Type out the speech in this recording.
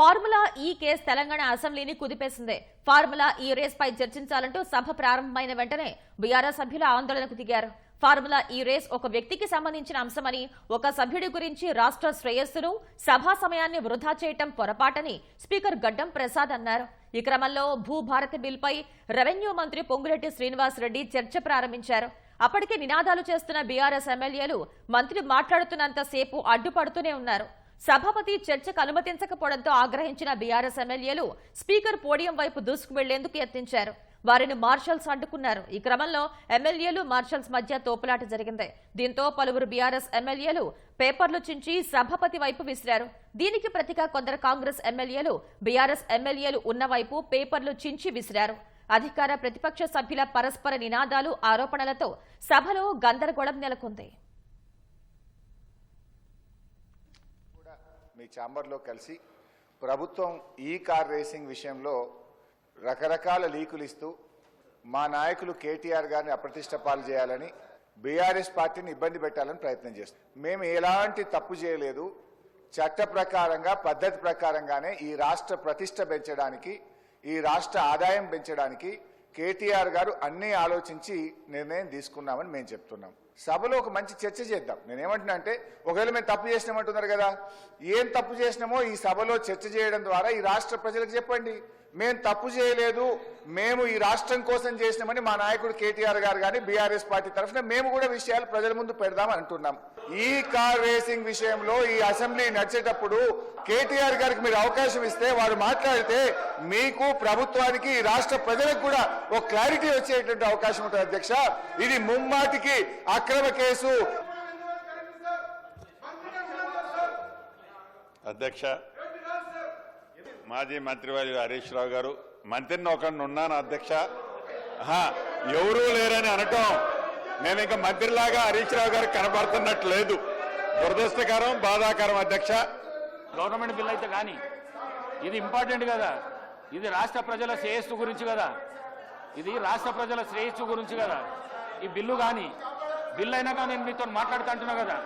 Formula ఈ case Telangana అసెంబ్లీని కుదిపేసింది. Formula ఈ రేస్ పై చర్చించాలంటూ సభ ప్రారంభమైన వెంటనే బీఆర్ఎస్ సభ్యులు ఆందోళనకు దిగారు. ఫార్ములా ఈ రేస్ ఒక వ్యక్తికి సంబంధించిన అంశమని ఒక సభ్యుడి గురించి రాష్ట్ర శ్రేయస్సును సభా సమయాన్ని వృధా చేయటం పొరపాటని స్పీకర్ గడ్డం ప్రసాద్ అన్నారు. ఈ క్రమంలో భూభారతి బిల్పై రెవెన్యూ మంత్రి పొంగురెడ్డి శ్రీనివాసరెడ్డి చర్చ ప్రారంభించారు. అప్పటికే నినాదాలు చేస్తున్న బీఆర్ఎస్ ఎమ్మెల్యేలు మంత్రి మాట్లాడుతున్నంతసేపు అడ్డుపడుతూనే ఉన్నారు. సభాపతి చర్చకు అనుమతించకపోవడంతో ఆగ్రహించిన బీఆర్ఎస్ ఎమ్మెల్యేలు స్పీకర్ పోడియం వైపు దూసుకు వెళ్ళేందుకు యత్నించారు. వారిని మార్షల్స్ అడ్డుకున్నారు. ఈ క్రమంలో ఎమ్మెల్యేలు మార్షల్స్ మధ్య తోపులాట జరిగింది. దీంతో పలువురు బీఆర్ఎస్ ఎమ్మెల్యేలు పేపర్లు చించి సభాపతి వైపు విసిరారు. దీనికి ప్రతిగా కొందరు కాంగ్రెస్ ఎమ్మెల్యేలు బీఆర్ఎస్ ఎమ్మెల్యేలు ఉన్న వైపు పేపర్లు చించి విసిరారు. అధికార ప్రతిపక్ష సభ్యుల పరస్పర నినాదాలు ఆరోపణలతో సభలో గందరగోళం నెలకొంది కూడా మీ ఛాంబర్లో కలిసి ప్రభుత్వం ఈ కార్ రేసింగ్ విషయంలో రకరకాల లీకులు ఇస్తూ మా నాయకులు కేటీఆర్ గారిని అప్రతిష్ట పాలు చేయాలని బీఆర్ఎస్ పార్టీని ఇబ్బంది పెట్టాలని ప్రయత్నం చేస్తాం మేము ఎలాంటి తప్పు చేయలేదు. చట్ట ప్రకారంగా పద్ధతి ప్రకారంగానే ఈ రాష్ట్ర ప్రతిష్ట పెంచడానికి ఈ రాష్ట్ర ఆదాయం పెంచడానికి కేటీఆర్ గారు అన్నీ ఆలోచించి నిర్ణయం తీసుకున్నామని మేము చెప్తున్నాం. సభలో ఒక మంచి చర్చ చేద్దాం. నేనేమంటున్నా అంటే ఒకవేళ మేము తప్పు చేసినామంటున్నారు కదా ఏం తప్పు చేసినామో ఈ సభలో చర్చ చేయడం ద్వారా ఈ రాష్ట్ర ప్రజలకు చెప్పండి. మేము తప్పు చేయలేదు మేము ఈ రాష్ట్రం కోసం చేసినామని మా నాయకుడు కేటీఆర్ గారు కానీ బీఆర్ఎస్ పార్టీ తరఫున మేము కూడా విషయాలు ప్రజల ముందు పెడదాం అంటున్నాం. ఈ కార్ రేసింగ్ విషయంలో ఈ అసెంబ్లీ నడిచేటప్పుడు కేటీఆర్ గారికి మీరు అవకాశం ఇస్తే వారు మాట్లాడితే మీకు ప్రభుత్వానికి రాష్ట్ర ప్రజలకు కూడా ఒక క్లారిటీ వచ్చేటువంటి అవకాశం ఉంటుంది అధ్యక్ష. ఇది ముమ్మాటికి అక్రమ కేసు. అధ్యక్ష మాజీ మంత్రివర్యులు హరీష్ రావు గారు మంత్రిని ఒకరిని ఉన్నాను అధ్యక్ష. ఎవరూ లేరని అనటం. నేను ఇంకా మంత్రిలాగా హరీష్ రావు గారు కనబడుతున్నట్టు లేదు. దురదృష్టకరం బాధాకరం అధ్యక్ష. గవర్నమెంట్ బిల్ అయితే కానీ ఇది ఇంపార్టెంట్ కదా. ఇది రాష్ట్ర ప్రజల శ్రేయస్సు గురించి కదా. ఇది రాష్ట్ర ప్రజల శ్రేయస్సు గురించి కదా. ఈ బిల్లు కానీ బిల్లు అయినాక నేను మీతో మాట్లాడుతుంటున్నా కదా.